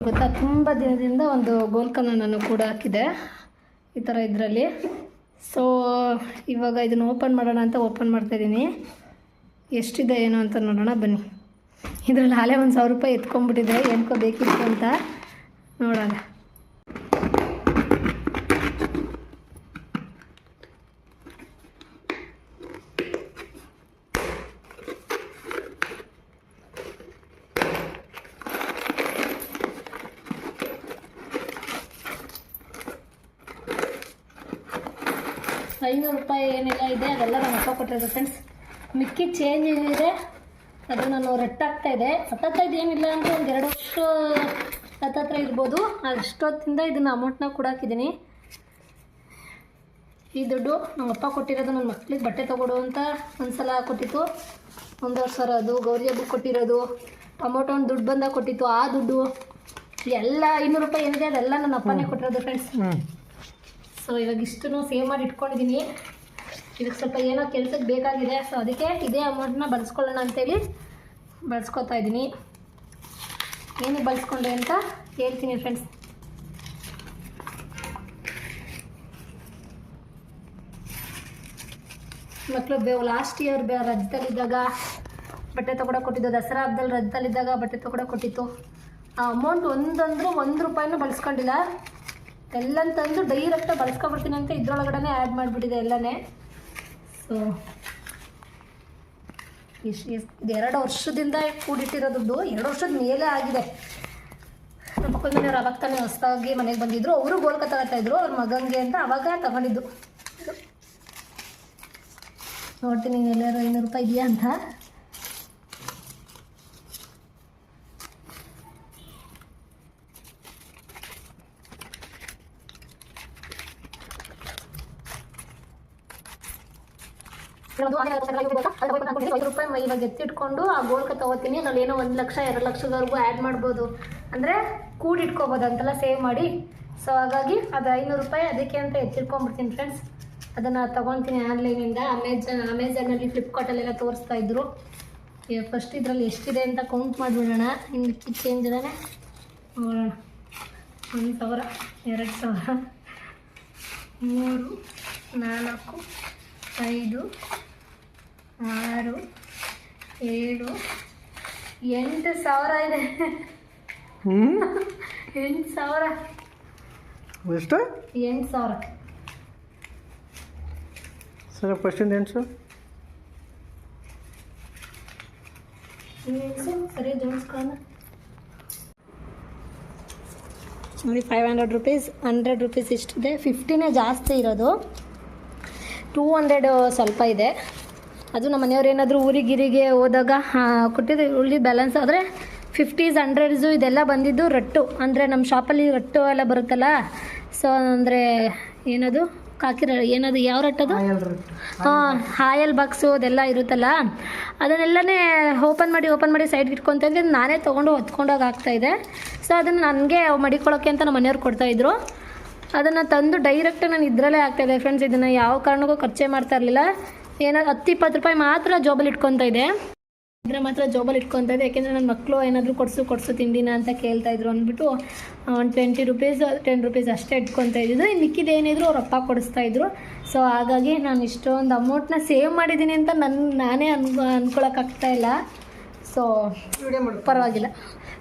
ಗೊತ್ತಾ? ತುಂಬ ದಿನದಿಂದ ಒಂದು ಗೋಲ್ಕನ ನಾನು ಕೂಡ ಹಾಕಿದೆ. ಈ ಥರ ಇದರಲ್ಲಿ. ಸೊ ಇವಾಗ ಇದನ್ನು ಓಪನ್ ಮಾಡೋಣ ಅಂತ ಓಪನ್ ಮಾಡ್ತಾಯಿದ್ದೀನಿ ಎಷ್ಟಿದೆ ಏನು ಅಂತ ನೋಡೋಣ, ಬನ್ನಿ. ಇದರಲ್ಲಿ ಹಾಲೆ ಒಂದು ಸಾವಿರ ರೂಪಾಯಿ ಎತ್ಕೊಂಡ್ಬಿಟ್ಟಿದೆ. ಏನಕ್ಕೋ ಬೇಕಿತ್ತು ಅಂತ. ನೋಡೋಣ. ಐನೂರು ರೂಪಾಯಿ ಏನೆಲ್ಲ ಇದೆ ಅದೆಲ್ಲ ನಮ್ಮ ಅಪ್ಪ ಕೊಟ್ಟಿರೋದು ಫ್ರೆಂಡ್ಸ್ ಮಿಕ್ಕಿ ಚೇಂಜ್ ಏನಿದೆ ಅದು ನಾನು ರಟ್ಟಾಗ್ತಾ ಇದೆ. ಹತ್ತತ್ತೈದು ಏನಿಲ್ಲ ಅಂದರೆ ಒಂದು ಎರಡು ವರ್ಷ ಹತ್ತತ್ರ ಇರ್ಬೋದು. ಅಷ್ಟೊತ್ತಿಂದ ಇದನ್ನು ಅಮೌಂಟ್ನ ಕೊಡಾಕಿದ್ದೀನಿ ಈ ದುಡ್ಡು ನಮ್ಮ ಅಪ್ಪ ಕೊಟ್ಟಿರೋದು ನನ್ನ ಮಕ್ಳಿಗೆ ಬಟ್ಟೆ ತೊಗೊಡು ಅಂತ ಒಂದ್ಸಲ ಕೊಟ್ಟಿತ್ತು. ಒಂದು ವರ್ಷ ಅದು ಗೌರಿ ಹಬ್ಬಕ್ಕೆ ಕೊಟ್ಟಿರೋದು. ಟೊಮೊಟೊ ಒಂದು ದುಡ್ಡು ಬಂದಾಗ ಕೊಟ್ಟಿತ್ತು. ಆ ದುಡ್ಡು ಎಲ್ಲ ಐನೂರು ರೂಪಾಯಿ ಏನಿದೆ ಅದೆಲ್ಲ ನನ್ನ ಅಪ್ಪನೇ ಕೊಟ್ಟಿರೋದು ಫ್ರೆಂಡ್ಸ್ ಸೊ ಇವಾಗ ಇಷ್ಟನ್ನು ಸೇವ್ ಮಾಡಿ ಇಟ್ಕೊಂಡಿದ್ದೀನಿ ಇದಕ್ಕೆ ಸ್ವಲ್ಪ ಏನೋ ಕೆಲಸಕ್ಕೆ ಬೇಕಾಗಿದೆ. ಸೊ ಅದಕ್ಕೆ ಇದೇ ಅಮೌಂಟ್ನ ಬಳಸ್ಕೊಳ್ಳೋಣ ಅಂತೇಳಿ ಬಳಸ್ಕೊತಾ ಇದ್ದೀನಿ ಏನಕ್ಕೆ ಬಳಸ್ಕೊಂಡೆ ಅಂತ ಹೇಳ್ತೀನಿ ಫ್ರೆಂಡ್ಸ್ ಮಕ್ಕಳು ಬೇವು ಲಾಸ್ಟ್ ಇಯರ್ ಬೇ, ರಜದಲ್ಲಿದ್ದಾಗ ಬಟ್ಟೆ ತಗೊಡೋ ಕೊಟ್ಟಿದ್ದು. ದಸರಾ ಹಬ್ಬದಲ್ಲಿ ರಜದಲ್ಲಿದ್ದಾಗ ಬಟ್ಟೆ ತಗೊಡೋ ಕೊಟ್ಟಿತ್ತು. ಆ ಅಮೌಂಟ್ ಒಂದಂದ್ರೂ ಒಂದು ರೂಪಾಯಿನೂ ಬಳಸ್ಕೊಂಡಿಲ್ಲ. ಎಲ್ಲಂತಂದು ಡೈರೆಕ್ಟಾಗಿ ಬಳಸ್ಕೊಬಿಡ್ತೀನಿ ಅಂತ ಇದ್ರೊಳಗಡೆ ಆ್ಯಡ್ ಮಾಡಿಬಿಟ್ಟಿದೆ ಎಲ್ಲನೇ. ಸೊ ಇಷ್ಟು ಇದು ಎರಡು ವರ್ಷದಿಂದ ಕೂಡಿಟ್ಟಿರೋ ದುಡ್ಡು ಎರಡು ವರ್ಷದ ಮೇಲೆ ಆಗಿದೆ. ನಮ್ಮ ಮಕ್ಕಳ ಮನೆಯವ್ರು ಅವಾಗ ತಾನೇ ಹೊಸದಾಗಿ ಮನೆಗೆ ಬಂದಿದ್ರು. ಅವರು ಗೋಲ್ಕ ತಗೋತಾಯಿದ್ರು ಅವ್ರ ಮಗಂಗೆ ಅಂತ ಅವಾಗ ತಗೊಂಡಿದ್ದು. ನೋಡ್ತೀನಿ ಎಲ್ಲರೂ ಐನೂರು ರೂಪಾಯಿ ಇದೆಯಾ ಅಂತ. ರೂಪಾಯಿ ಇವಾಗ ಎತ್ತಿಟ್ಕೊಂಡು ಆ ಗೋಲ್ಕ ತಗೋತೀನಿ. ಅದ್ರಲ್ಲಿ ಏನೋ ಒಂದು ಲಕ್ಷ, ಎರಡು ಲಕ್ಷದವರೆಗೂ ಆ್ಯಡ್ ಮಾಡ್ಬೋದು. ಅಂದರೆ ಕೂಡಿಟ್ಕೋಬೋದು ಅಂತೆಲ್ಲ ಸೇವ್ ಮಾಡಿ. ಸೊ ಹಾಗಾಗಿ ಅದು ಐನೂರು ರೂಪಾಯಿ ಅದಕ್ಕೆ ಅಂತ ಎತ್ತಿಟ್ಕೊಂಡ್ಬಿಡ್ತೀನಿ ಫ್ರೆಂಡ್ಸ್ ಅದನ್ನು ತೊಗೊತೀನಿ ಆನ್ಲೈನಿಂದ ಅಮೆಝಾನ್ ಅಮೆಝಾನಲ್ಲಿ ಫ್ಲಿಪ್ಕಾರ್ಟಲ್ಲೆಲ್ಲ ತೋರಿಸ್ತಾ ಇದ್ರು. ಫಸ್ಟ್ ಇದರಲ್ಲಿ ಎಷ್ಟಿದೆ ಅಂತ ಕೌಂಟ್ ಮಾಡಿಬಿಡೋಣ. ಇನ್ನು ಚೇಂಜ್ ಇದಾನೆ. ನೋಡೋಣ. ಒಂದು ಸಾವಿರ, ಎರಡು ಸಾವಿರ. ಮೂರು, ನಾಲ್ಕು, ಐದು ಆರು ಏಳು ಎಂಟು ಸಾವಿರ ಇದೆ. ಹ್ಞೂ ಎಂಟು ಸಾವಿರ. ಎಷ್ಟು? ಎಂಟು ಸಾವಿರ. ಸರ್ ಫಸ್ಟಿಂದ ಎಂಟು ಎಂಟು ಸರಿ ಜೋಡಿಸ್ಕೊಳ್ಳೋಣ. ನೋಡಿ five hundred rupees hundred rupees ಇಷ್ಟಿದೆ. ಫಿಫ್ಟಿನೇ ಜಾಸ್ತಿ ಇರೋದು. ಟೂ ಹಂಡ್ರೆಡ್ ಸ್ವಲ್ಪ ಇದೆ. ಅದು ನಮ್ಮ ಮನೆಯವ್ರು ಏನಾದರೂ ಊರಿಗಿರಿಗೆ ಹೋದಾಗ ಕೊಟ್ಟಿದ್ದು ಉಳ್ಳಿ ಬ್ಯಾಲೆನ್ಸ್ ಆದರೆ ಫಿಫ್ಟೀಸ್ ಹಂಡ್ರೆಡ್ಸು ಇದೆಲ್ಲ ಬಂದಿದ್ದು ರಟ್ಟು. ಅಂದರೆ ನಮ್ಮ ಶಾಪಲ್ಲಿ ರಟ್ಟು ಎಲ್ಲ ಬರುತ್ತಲ್ಲ ಸೊ ಅಂದರೆ ಏನದು? ಕಾಕಿರ ಏನದು? ಯಾವ ರಟ್ಟದು? ಹಾಂ ಹಾಯಲ್ ಬಾಕ್ಸು ಅದೆಲ್ಲ ಇರುತ್ತಲ್ಲ ಅದನ್ನೆಲ್ಲನೇ ಓಪನ್ ಮಾಡಿ ಓಪನ್ ಮಾಡಿ ಸೈಡ್ಗೆ ಇಟ್ಕೊತಾ ಇದ್ದೆ ನಾನೇ ತೊಗೊಂಡು ಹೊತ್ಕೊಂಡೋಗಿ ಆಗ್ತಾಯಿದೆ ಸೊ ಅದನ್ನು ನನಗೆ ಮಡಿಕೊಳ್ಳೋಕ್ಕೆ ಅಂತ ನಮ್ಮ ಮನೆಯವ್ರು ಕೊಡ್ತಾಯಿದ್ರು ಅದನ್ನು ತಂದು ಡೈರೆಕ್ಟ್ ನಾನು ಇದರಲ್ಲೇ ಆಗ್ತಾಯಿದೆ ಫ್ರೆಂಡ್ಸ್ ಇದನ್ನು ಯಾವ ಕಾರಣಕ್ಕೂ ಖರ್ಚೆ ಮಾಡ್ತಾ ಇರಲಿಲ್ಲ. ಏನಾದ್ರು ಹತ್ತು ಇಪ್ಪತ್ತು ರೂಪಾಯಿ ಮಾತ್ರ ಜೋಬಲ್ಲಿ ಇಟ್ಕೊತಾ ಇದೆ. ಇದ್ರೆ ಮಾತ್ರ ಜಾಬಲ್ಲಿ ಇಟ್ಕೊತಾ ಇದೆ. ಯಾಕೆಂದರೆ ನನ್ನ ಮಕ್ಕಳು ಏನಾದರೂ ಕೊಡಿಸು ಕೊಡಿಸು ತಿಂಡಿನ ಅಂತ ಕೇಳ್ತಾ ಇದ್ರು ಅಂದ್ಬಿಟ್ಟು ಒಂದು ಟ್ವೆಂಟಿ ರುಪೀಸ್ ಟೆನ್ ರುಪೀಸ್ ಅಷ್ಟೇ ಇಟ್ಕೊತಾ ಇದ್ದಿದ್ದು. ಇನ್ನು ಮಿಕ್ಕಿದ್ದು ಏನಿದ್ರು ಅವ್ರ ಅಪ್ಪ ಕೊಡಿಸ್ತಾ ಇದ್ರು. ಸೊ ಹಾಗಾಗಿ ನಾನು ಇಷ್ಟೊಂದು ಅಮೌಂಟ್ನ ಸೇವ್ ಮಾಡಿದ್ದೀನಿ ಅಂತ ನನ್ನ ನಾನೇ ಅನ್ ಅನ್ಕೊಳಕ್ಕಾಗ್ತಾ ಇಲ್ಲ. ಸೊ ಪರವಾಗಿಲ್ಲ.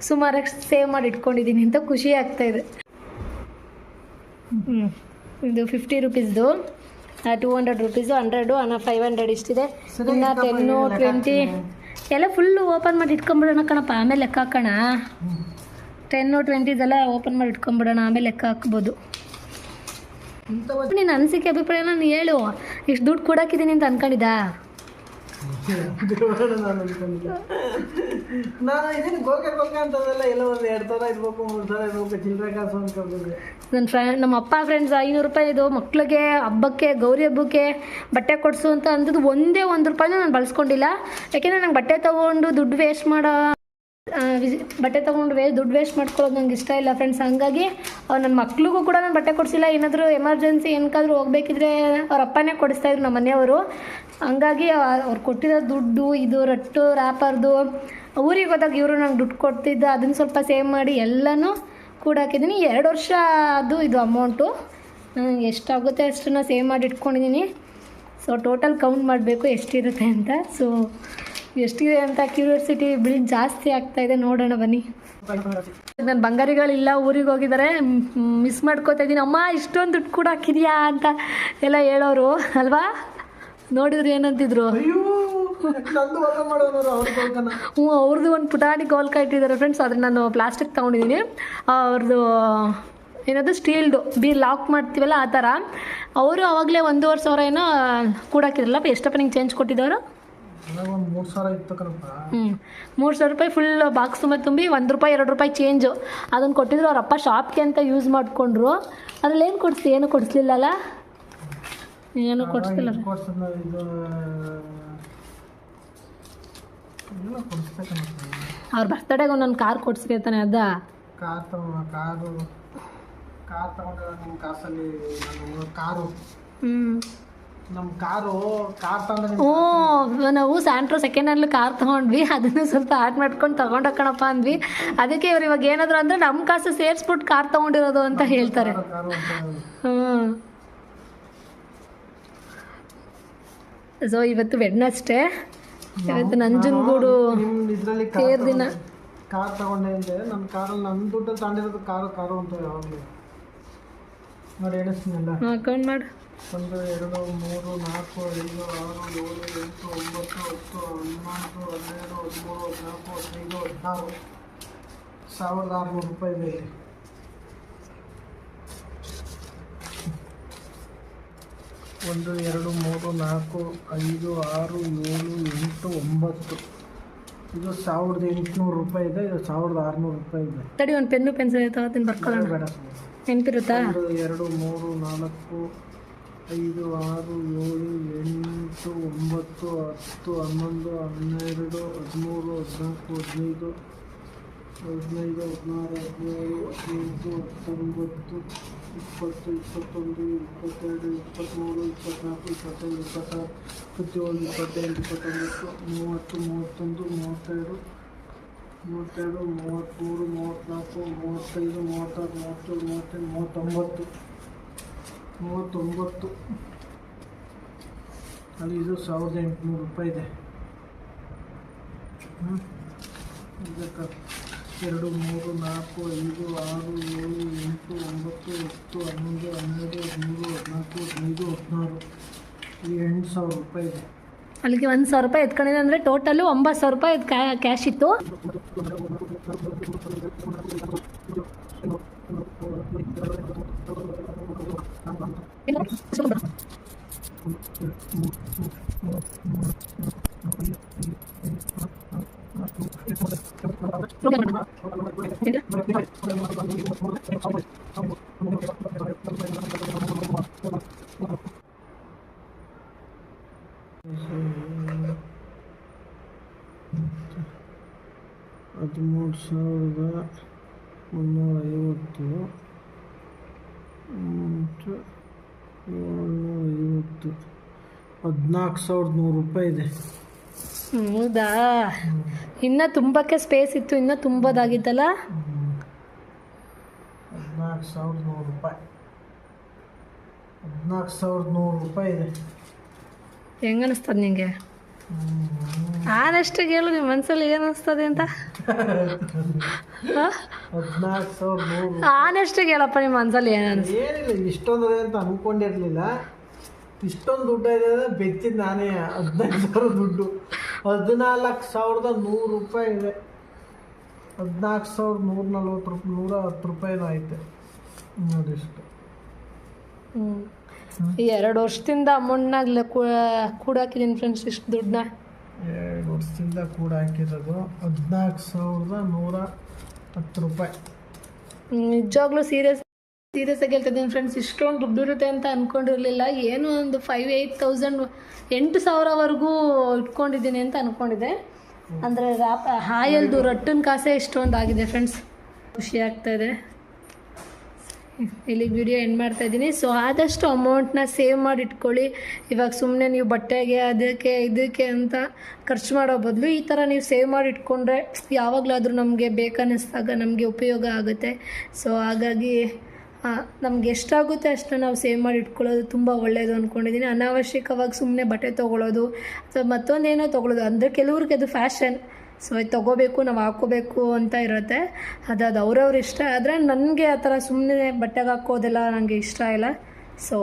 ಸುಮಾರಾಗಿ ಸೇವ್ ಮಾಡಿ ಇಟ್ಕೊಂಡಿದ್ದೀನಿ ಅಂತ ಖುಷಿ ಆಗ್ತಾ ಇದೆ. ಹ್ಞೂ ಇದು ಫಿಫ್ಟಿ ರುಪೀಸ್ದು ಟೂ ಹಂಡ್ರೆಡ್ ರುಪೀಸು ಹಂಡ್ರೆಡು ಅನ್ನ ಫೈವ್ ಹಂಡ್ರೆಡ್ ಇಷ್ಟಿದೆ. ಇನ್ನ ಟೆನ್ನು ಟ್ವೆಂಟಿ ಎಲ್ಲ ಫುಲ್ಲು ಓಪನ್ ಮಾಡಿ ಇಟ್ಕೊಂಬಿಡೋಣ ಕಣಪ್ಪ ಆಮೇಲೆ ಲೆಕ್ಕ ಹಾಕೋಣ. ಟೆನ್ನು ಟ್ವೆಂಟಿದೆಲ್ಲ ಓಪನ್ ಮಾಡಿ ಇಟ್ಕೊಂಬಿಡೋಣ ಆಮೇಲೆ ಲೆಕ್ಕ ಹಾಕ್ಬೋದು. ನೀನು ಅನಿಸಿಕೆ ಅಭಿಪ್ರಾಯ ನಾನು ಹೇಳು. ಇಷ್ಟು ದುಡ್ಡು ಕೊಡಾಕಿದ್ದೀನಿ ಅಂತ ಅನ್ಕೊಂಡಿದ್ದಾ? ನನ್ನ ಫ್ರೆಂಡ್ ನಮ್ಮ ಅಪ್ಪ ಫ್ರೆಂಡ್ಸ್ ಐನೂರು ರೂಪಾಯಿ ಇದು, ಮಕ್ಳಿಗೆ, ಹಬ್ಬಕ್ಕೆ, ಗೌರಿ ಹಬ್ಬಕ್ಕೆ ಬಟ್ಟೆ ಕೊಡಿಸು ಅಂತ ಅಂದದ್ದು ಒಂದೇ ಒಂದು ರೂಪಾಯಿನೂ ನಾನು ಬಳಸ್ಕೊಂಡಿಲ್ಲ. ಯಾಕೆಂದರೆ ನಂಗೆ ಬಟ್ಟೆ ತೊಗೊಂಡು ದುಡ್ಡು ವೇಸ್ಟ್ ಮಾಡೋ ಬಟ್ಟೆ ತೊಗೊಂಡು ವೇ, ದುಡ್ಡು ವೇಸ್ಟ್ ಮಾಡ್ಕೊಳ್ಳೋದು ನಂಗೆ ಇಷ್ಟ ಇಲ್ಲ ಫ್ರೆಂಡ್ಸ್ ಹಂಗಾಗಿ ನನ್ನ ಮಕ್ಳಿಗೂ ಕೂಡ ನಾನು ಬಟ್ಟೆ ಕೊಡಿಸಿಲ್ಲ. ಏನಾದರೂ ಎಮರ್ಜೆನ್ಸಿ ಏನಕ್ಕಾದ್ರೂ ಹೋಗ್ಬೇಕಿದ್ರೆ ಅವ್ರ ಅಪ್ಪನೇ ಕೊಡಿಸ್ತಾಯಿದ್ರು ನಮ್ಮ ಮನೆಯವರು. ಹಂಗಾಗಿ ಅವ್ರು ಕೊಟ್ಟಿರೋ ದುಡ್ಡು, ಇದು ರಟ್ಟು ರ್ಯಾಪರ್ದು ಊರಿಗೆ ಹೋದಾಗ ಇವರು ನಂಗೆ ದುಡ್ಡು ಕೊಡ್ತಿದ್ದ, ಅದನ್ನು ಸ್ವಲ್ಪ ಸೇವ್ ಮಾಡಿ ಎಲ್ಲನೂ ಕೂಡ ಹಾಕಿದ್ದೀನಿ. ಎರಡು ವರ್ಷ ಅದು ಇದು ಅಮೌಂಟು ಎಷ್ಟಾಗುತ್ತೆ ಅಷ್ಟನ್ನು ಸೇವ್ ಮಾಡಿ ಇಟ್ಕೊಂಡಿದ್ದೀನಿ. ಸೊ ಟೋಟಲ್ ಕೌಂಟ್ ಮಾಡಬೇಕು ಎಷ್ಟಿರುತ್ತೆ ಅಂತ. ಸೊ ಎಷ್ಟಿದೆ ಅಂತ ಕ್ಯೂರಿಯಾಸಿಟಿ ಬಿಳಿ ಜಾಸ್ತಿ ಆಗ್ತಾ ಇದೆ. ನೋಡೋಣ ಬನ್ನಿ. ನನ್ನ ಬಂಗಾರಿಗಳಿಲ್ಲ, ಊರಿಗೆ ಹೋಗಿದ್ದಾರೆ. ಮಿಸ್ ಮಾಡ್ಕೋತಾ ಇದ್ದೀನಿ. ಅಮ್ಮ, ಇಷ್ಟೊಂದು ದುಡ್ಡು ಕೂಡ ಹಾಕಿದ್ಯಾ ಅಂತ ಎಲ್ಲ ಹೇಳೋರು, ಅಲ್ವಾ? ನೋಡಿದ್ರು ಏನಂತಿದ್ರು? ಹ್ಞೂ ಅವ್ರದ್ದು ಒಂದು ಪುಟಾಣಿ ಗೋಲ್ಕ ಇಟ್ಟಿದ್ದಾರೆ ಫ್ರೆಂಡ್ಸ್ ಅದನ್ನ ನಾನು ಪ್ಲಾಸ್ಟಿಕ್ ತೊಗೊಂಡಿದ್ದೀನಿ ಅವ್ರದ್ದು ಏನದು ಸ್ಟೀಲ್ದು ಬಿ ಲಾಕ್ ಮಾಡ್ತೀವಲ್ಲ ಆ ಥರ ಅವರು ಅವಾಗಲೇ ಒಂದೂವರೆ ಸಾವಿರ ಏನೋ ಕೂಡಾಕಿರಲ್ಲ ಎಷ್ಟಪ್ಪ ನಿಂಗೆ ಚೇಂಜ್ ಕೊಟ್ಟಿದ್ದವರು? ಹ್ಞೂ ಮೂರು ಸಾವಿರ ರೂಪಾಯಿ ಫುಲ್ ಬಾಕ್ಸ್ ತುಂಬ ತುಂಬಿ ಒಂದು ರೂಪಾಯಿ ಎರಡು ರೂಪಾಯಿ ಚೇಂಜು ಅದನ್ನು ಕೊಟ್ಟಿದ್ರು ಅವರಪ್ಪ ಅಪ್ಪ ಶಾಪ್ಗೆ ಅಂತ ಯೂಸ್ ಮಾಡಿಕೊಂಡ್ರು. ಅದ್ರಲ್ಲಿ ಏನು ಕೊಡಿಸಿ ಏನು ಕೊಡಿಸ್ಲಿಲ್ಲಲ್ಲ ಏನು ಇದು ಎಲ್ಲ ಕೊಡಿಸ್ಬೇಕನ್ನಪ್ಪ ಅವ್ರ ಬರ್ತಡೆಗೆ ಒಂದೊಂದು ಕಾರ್ ಕೊಡ್ಸ್ರಿ ತಾನೆ ಅದ? ಕಾರ್ ಕಾರು ಕಾರ್ ತಗೊಂಡ್ರೆ ನಿಮ್ಮ ಕಾಸಲ್ಲಿ ಕಾರು. ಹ್ಞೂ ನಮ್ಮ ಕಾರು ಕಾರ್ ತಗೊಂಡ್ರೆ ಹ್ಞೂ ನಾವು ಸ್ಯಾಂಟ್ರೋ ಸೆಕೆಂಡ್ ಹ್ಯಾಂಡ್ಲಿ ಕಾರ್ ತಗೊಂಡ್ವಿ ಅದನ್ನು ಸ್ವಲ್ಪ ಆ್ಯಡ್ ಮಾಡ್ಕೊಂಡು ತಗೊಂಡು ಕಣಪ್ಪ ಅಂದ್ವಿ. ಅದಕ್ಕೆ ಇವ್ರು ಇವಾಗ ಏನಾದ್ರು ಅಂದರೆ ನಮ್ಮ ಕಾಸು ಸೇರಿಸ್ಬಿಟ್ಟು ಕಾರ್ ತಗೊಂಡಿರೋದು ಅಂತ ಹೇಳ್ತಾರೆ. ಹ್ಮ್. ಹ್ಞೂ ಸೊ ಇವತ್ತು ವೆಡ್ನಸ್ಡೇ ಇವತ್ತು ನಂಜನಗೂಡು ಇದರಲ್ಲಿ ತೇರ್ ದಿನ. ಕಾರ್ ತಗೊಂಡೆ ಅಂದ್ರೆ ನನ್ನ ಕಾರಲ್ಲಿ ನನ್ನ ದುಡ್ಡು ತಗೊಂಡಿರೋದು ಕಾರು ಕಾರು ಅಂತ ಯಾವಾಗಲೂ. ನೋಡಿ ಎಣಿಸ್ತೀನಲ್ಲ ಕೌಂಟ್ ಮಾಡು. ಒಂದು ಎರಡು ಮೂರು ನಾಲ್ಕು ಐದು ಆರು ಏಳು ಎಂಟು ಒಂಬತ್ತು ಹತ್ತು ಹನ್ನೊಂದು ಹನ್ನೆರಡು ಹದಿಮೂರು ಹದಿನಾಲ್ಕು ಹದಿನೈದು ಹದಿನಾರು. ಸಾವಿರದ ಆರುನೂರು ರೂಪಾಯಿ ಇದೆ ಒಂದು ಎರಡು ಮೂರು ನಾಲ್ಕು ಐದು ಆರು ಏಳು ಎಂಟು ಒಂಬತ್ತು. ಇದು ಸಾವಿರದ ಎಂಟುನೂರು ರೂಪಾಯಿ ಇದೆ ಇದು ಸಾವಿರದ ಆರುನೂರು ರೂಪಾಯಿ ಇದೆ. ತಡಿ ಒಂದು ಪೆನ್ನು ಪೆನ್ಸಿಲ್ ತಗೋತೀನಿ ಬರ್ಕೊಳ್ಳೋಣ. ಬೇಡ. ನೆನಪಿರುತ್ತಾ? ಒಂದು ಎರಡು ಮೂರು ನಾಲ್ಕು ಐದು ಆರು ಏಳು ಎಂಟು ಒಂಬತ್ತು ಹತ್ತು ಹನ್ನೊಂದು ಹನ್ನೆರಡು ಹದಿಮೂರು ಹದಿನಾಲ್ಕು ಹದಿನೈದು ಹದಿನೈದು ಹದಿನಾರು ಹದಿನೇಳು ಹದಿನೆಂಟು ಹತ್ತೊಂಬತ್ತು ಇಪ್ಪತ್ತು ಇಪ್ಪತ್ತೊಂದು ಇಪ್ಪತ್ತೆರಡು ಇಪ್ಪತ್ತ್ಮೂರು ಇಪ್ಪತ್ತ್ನಾಲ್ಕು ಇಪ್ಪತ್ತೈದು ಇಪ್ಪತ್ತಾರು ಇಪ್ಪತ್ತೇಳು ಇಪ್ಪತ್ತೆಂಟು ಇಪ್ಪತ್ತೊಂಬತ್ತು ಮೂವತ್ತು ಮೂವತ್ತೊಂದು ಮೂವತ್ತೆರಡು ಮೂವತ್ತೆರಡು ಮೂವತ್ತ್ಮೂರು ಮೂವತ್ತ್ನಾಲ್ಕು ಮೂವತ್ತೈದು ಮೂವತ್ತಾರು ಮೂವತ್ತೇಳು ಮೂವತ್ತೆಂಟು ಮೂವತ್ತೊಂಬತ್ತು ಮೂವತ್ತೊಂಬತ್ತು ಅಲ್ಲಿ ಇದು ಸಾವಿರದ ಎಂಟುನೂರು ರೂಪಾಯಿ ಇದೆ. ಹ್ಞೂ ಎರಡು, ಮೂರು, ನಾಲ್ಕು, ಐದು, ಆರು ಏಳು ಎಂಟು ಒಂಬತ್ತು ಹತ್ತು ಹನ್ನೊಂದು ಹನ್ನೆರಡು ಹದಿಮೂರು ಹದಿನಾಲ್ಕು ಹದಿನೈದು ಹದಿನಾರು ಈ ಎಂಟು ಸಾವಿರ ರೂಪಾಯಿ ಇದೆ. ಅಲ್ಲಿಗೆ ಒಂದು ಸಾವಿರ ರೂಪಾಯಿ ಎತ್ಕೊಂಡಿದೆ ಅಂದರೆ ಟೋಟಲು ಒಂಬತ್ತು ಸಾವಿರ ರೂಪಾಯಿ ಕ್ಯಾಶ್ ಇತ್ತು. ಹದಿಮೂರು ಸಾವಿರದ ಮುನ್ನೂರ ಐವತ್ತು ಎಂಟು ಏಳ್ನೂರ ಐವತ್ತು ಹದಿನಾಲ್ಕು ಸಾವಿರದ ನೂರು ರೂಪಾಯಿ ಇದೆ. ಹೌದಾ? ಇನ್ನೂ ತುಂಬಕ್ಕೆ ಸ್ಪೇಸ್ ಇತ್ತು ಇನ್ನೂ ತುಂಬೋದಾಗಿತ್ತಲ್ಲ? ಹದಿನಾಲ್ಕು ಸಾವಿರದ ನೂರು ರೂಪಾಯಿ. ಹದಿನಾಲ್ಕು ಸಾವಿರದ ನೂರು ರೂಪಾಯಿ ಇದೆ. ಹೆಂಗ ಅನಿಸ್ತದ ನಿಂಗೆ? ಆದಷ್ಟು ಹೇಳು ನಿಮ್ಮ ಮನ್ಸಲ್ಲಿ ಏನು ಅನಿಸ್ತದೆ ಅಂತ. ಆನೆಸ್ಟಿಗೆ ಹೇಳಪ್ಪ ನಿಮ್ಮ ಮನ್ಸಲ್ಲಿ ಏನು ಅನಿಸ್ ಏನಿಲ್ಲ ಇಷ್ಟೊಂದು ಅಂತ ಅನ್ಕೊಂಡಿರ್ಲಿಲ್ಲ. ಇಷ್ಟೊಂದು ದುಡ್ಡು ಇದೆ ಅಂದ್ರೆ ಬೆಚ್ಚಿದ ನಾನೇ ಹದಿನೈದು ಸಾವಿರ ದುಡ್ಡು. ಹದಿನಾಲ್ಕು ಸಾವಿರದ ನೂರು ರೂಪಾಯಿ ಇದೆ. ಹದಿನಾಲ್ಕು ಸಾವಿರದ ನೂರ ನಲ್ವತ್ತು ರೂಪಾಯಿ ನೂರ ಹತ್ತು ರೂಪಾಯಿನೂ ಐತೆ. ನೋಡಿಷ್ಟು ಈ ಎರಡು ವರ್ಷದಿಂದ ಅಮೌಂಟ್ನಾಗ ಕೂಡಾಕಿದ್ದೀನಿ ಫ್ರೆಂಡ್ಸ್ ಇಷ್ಟು ದುಡ್ಡನ್ನ. ಎರಡು ವರ್ಷದಿಂದ ಕೂಡ ಹಾಕಿರೋದು ಹದಿನಾಲ್ಕು ಸಾವಿರದ ನೂರ ಹತ್ತು ರೂಪಾಯಿ. ನಿಜವಾಗ್ಲೂ ಸೀರಿಯಸ್ ಸೀರಿಯಸ್ ಆಗಿ ಹೇಳ್ತಿದ್ದೀನಿ ಫ್ರೆಂಡ್ಸ್ ಇಷ್ಟೊಂದು ದುಡ್ಡು ಇರುತ್ತೆ ಅಂತ ಅಂದ್ಕೊಂಡಿರಲಿಲ್ಲ ಏನು ಒಂದು ಫೈವ್ ಏಯ್ಟ್ ತೌಸಂಡ್ ಎಂಟು ಸಾವಿರವರೆಗೂ ಇಟ್ಕೊಂಡಿದ್ದೀನಿ ಅಂತ ಅಂದ್ಕೊಂಡಿದ್ದೆ ಅಂದರೆ ರ್ಯಾಪ್ ಹಾಯಲ್ದು ರಟ್ಟಿನ ಕಾಸೆ ಇಷ್ಟೊಂದು ಆಗಿದೆ ಫ್ರೆಂಡ್ಸ್ ಖುಷಿ ಆಗ್ತಾ ಇದೆ. ಇಲ್ಲಿ ವಿಡಿಯೋ ಎಂಡ್ ಮಾಡ್ತಾ ಇದ್ದೀನಿ. ಸೊ ಆದಷ್ಟು ಅಮೌಂಟ್ನ ಸೇವ್ ಮಾಡಿ ಇಟ್ಕೊಳ್ಳಿ. ಇವಾಗ ಸುಮ್ಮನೆ ನೀವು ಬಟ್ಟೆಗೆ, ಅದಕ್ಕೆ, ಇದಕ್ಕೆ ಅಂತ ಖರ್ಚು ಮಾಡೋ ಬದಲು ಈ ಥರ ನೀವು ಸೇವ್ ಮಾಡಿ ಇಟ್ಕೊಂಡ್ರೆ ಯಾವಾಗಲಾದರೂ ನಮಗೆ ಬೇಕನ್ನಿಸ್ದಾಗ ನಮಗೆ ಉಪಯೋಗ ಆಗುತ್ತೆ. ಸೊ ಹಾಗಾಗಿ ನಮ್ಗೆ ಎಷ್ಟಾಗುತ್ತೆ ಅಷ್ಟನ್ನ ನಾವು ಸೇವ್ ಮಾಡಿ ಇಟ್ಕೊಳ್ಳೋದು ತುಂಬ ಒಳ್ಳೆಯದು ಅಂದ್ಕೊಂಡಿದ್ದೀನಿ ಅನಾವಶ್ಯಕವಾಗಿ ಸುಮ್ಮನೆ ಬಟ್ಟೆ ತೊಗೊಳೋದು ಅಥವಾ ಮತ್ತೊಂದೇನೋ ತೊಗೊಳೋದು. ಅಂದರೆ ಕೆಲವ್ರಿಗೆ ಅದು ಫ್ಯಾಷನ್ ಸೊ ಇದು ತೊಗೋಬೇಕು, ನಾವು ಹಾಕೋಬೇಕು ಅಂತ ಇರುತ್ತೆ. ಅದು ಅವ್ರವ್ರ ಇಷ್ಟ. ಆದರೆ ನನಗೆ ಆ ಥರ ಸುಮ್ಮನೆ ಬಟ್ಟೆಗೆ ಹಾಕೋದೆಲ್ಲ ನನಗೆ ಇಷ್ಟ ಇಲ್ಲ. ಸೊ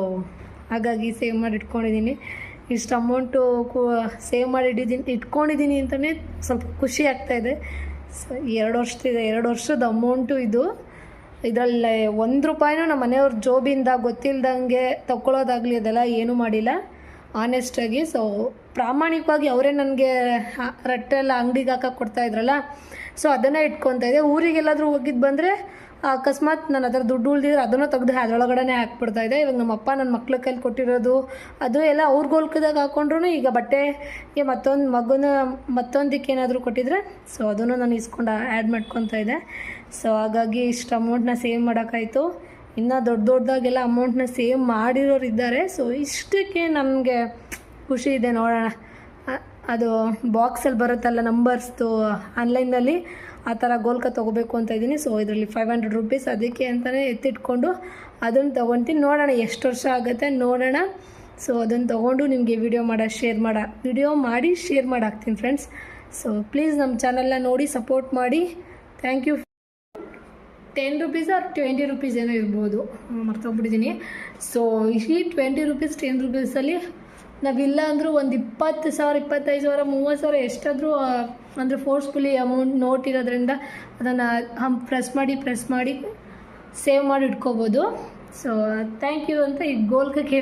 ಹಾಗಾಗಿ ಸೇವ್ ಮಾಡಿ ಇಟ್ಕೊಂಡಿದ್ದೀನಿ ಇಷ್ಟು ಅಮೌಂಟು ಕೂ ಸೇವ್ ಮಾಡಿ ಇಟ್ಟಿದ್ದೀನಿ ಇಟ್ಕೊಂಡಿದ್ದೀನಿ ಅಂತಲೇ ಸ್ವಲ್ಪ ಖುಷಿ ಆಗ್ತಾಯಿದೆ ಸೊ ಎರಡು ವರ್ಷದಿದೆ. ಎರಡು ವರ್ಷದ ಅಮೌಂಟು ಇದು. ಇದರಲ್ಲಿ ಒಂದು ರೂಪಾಯಿನೂ ನಮ್ಮ ಮನೆಯವ್ರ ಜೋಬಿಂದ ಗೊತ್ತಿಲ್ದಂಗೆ ತಗೊಳ್ಳೋದಾಗಲಿ ಅದೆಲ್ಲ ಏನೂ ಮಾಡಿಲ್ಲ. ಆನೆಸ್ಟಾಗಿ ಸೊ ಪ್ರಾಮಾಣಿಕವಾಗಿ ಅವರೇ ನನಗೆ ರಟ್ಟೆಲ್ಲ ಅಂಗಡಿಗೆ ಹಾಕಕ್ಕೆ ಕೊಡ್ತಾ ಇದ್ರಲ್ಲ ಸೊ ಅದನ್ನು ಇಟ್ಕೊತಾ ಇದೆ ಊರಿಗೆಲ್ಲಾದರೂ ಹೋಗಿದ್ದು ಬಂದರೆ, ಅಕಸ್ಮಾತ್ ನಾನು ಅದರ ದುಡ್ಡು ಉಳಿದಿದ್ರೆ ಅದನ್ನು ತೆಗೆದು ಅದರೊಳಗಡೆ ಹಾಕ್ಬಿಡ್ತಾ ಇದೆ ಇವಾಗ ನಮ್ಮ ಅಪ್ಪ ನನ್ನ ಮಕ್ಳ ಕೈಲಿ ಕೊಟ್ಟಿರೋದು, ಅದು ಎಲ್ಲ ಅವ್ರ ಗೋಲ್ಕದಾಗ ಹಾಕೊಂಡ್ರು ಈಗ ಬಟ್ಟೆಗೆ ಮತ್ತೊಂದು ಮಗುನ ಮತ್ತೊಂದಕ್ಕೆ ಏನಾದರೂ ಕೊಟ್ಟಿದ್ರೆ ಸೊ ಅದನ್ನು ನಾನು ಇಸ್ಕೊಂಡು ಆ್ಯಡ್ ಮಾಡ್ಕೊತಾ ಇದೆ ಸೊ ಹಾಗಾಗಿ ಇಷ್ಟು ಅಮೌಂಟ್ನ ಸೇವ್ ಮಾಡೋಕ್ಕಾಯ್ತು ಇನ್ನು ದೊಡ್ಡ ದೊಡ್ಡದಾಗೆಲ್ಲ ಅಮೌಂಟ್ನ ಸೇವ್ ಮಾಡಿರೋರು ಇದ್ದಾರೆ. ಸೊ ಇಷ್ಟಕ್ಕೆ ನನಗೆ ಖುಷಿ ಇದೆ ನೋಡೋಣ. ಅದು ಬಾಕ್ಸಲ್ಲಿ ಬರುತ್ತಲ್ಲ ನಂಬರ್ಸ್ದು ಆನ್ಲೈನಲ್ಲಿ ಆ ಥರ ಗೋಲ್ಕ ತೊಗೋಬೇಕು ಅಂತ ಇದ್ದೀನಿ. ಸೊ ಇದರಲ್ಲಿ ಫೈವ್ ಹಂಡ್ರೆಡ್ ರುಪೀಸ್ ಅದಕ್ಕೆ ಅಂತಲೇ ಎತ್ತಿಟ್ಕೊಂಡು ಅದನ್ನು ತೊಗೊತೀನಿ. ನೋಡೋಣ ಎಷ್ಟು ವರ್ಷ ಆಗುತ್ತೆ ನೋಡೋಣ. ಸೊ ಅದನ್ನು ತೊಗೊಂಡು ನಿಮಗೆ ವಿಡಿಯೋ ಮಾಡೋ ಶೇರ್ ಮಾಡ. ವಿಡಿಯೋ ಮಾಡಿ ಶೇರ್ ಮಾಡಾಕ್ತೀನಿ ಫ್ರೆಂಡ್ಸ್ ಸೊ ಪ್ಲೀಸ್ ನಮ್ಮ ಚಾನಲ್ನ ನೋಡಿ ಸಪೋರ್ಟ್ ಮಾಡಿ. Thank you ten rupees or twenty rupees ಏನೋ ಇರ್ಬೋದು. ಮರ್ತೋಗ್ಬಿಟ್ಟಿದ್ದೀನಿ ಸೊ ಈ ಟ್ವೆಂಟಿ ರುಪೀಸ್ ಟೆನ್ ರುಪೀಸಲ್ಲಿ ನಾವಿಲ್ಲ ಅಂದರೂ ಒಂದು ಇಪ್ಪತ್ತು ಸಾವಿರ, ಇಪ್ಪತ್ತೈದು ಸಾವಿರ, ಮೂವತ್ತು ಸಾವಿರ ಎಷ್ಟಾದರೂ ಅಂದರೆ ಫೋರ್ಸ್ಫುಲಿ ಅಮೌಂಟ್ ನೋಟ್ ಇರೋದ್ರಿಂದ ಅದನ್ನು ಹಮ್ ಪ್ರೆಸ್ ಮಾಡಿ ಪ್ರೆಸ್ ಮಾಡಿ ಸೇವ್ ಮಾಡಿ ಇಟ್ಕೋಬೋದು. ಸೊ ಥ್ಯಾಂಕ್ ಯು ಅಂತ ಈ ಗೋಲ್ಕ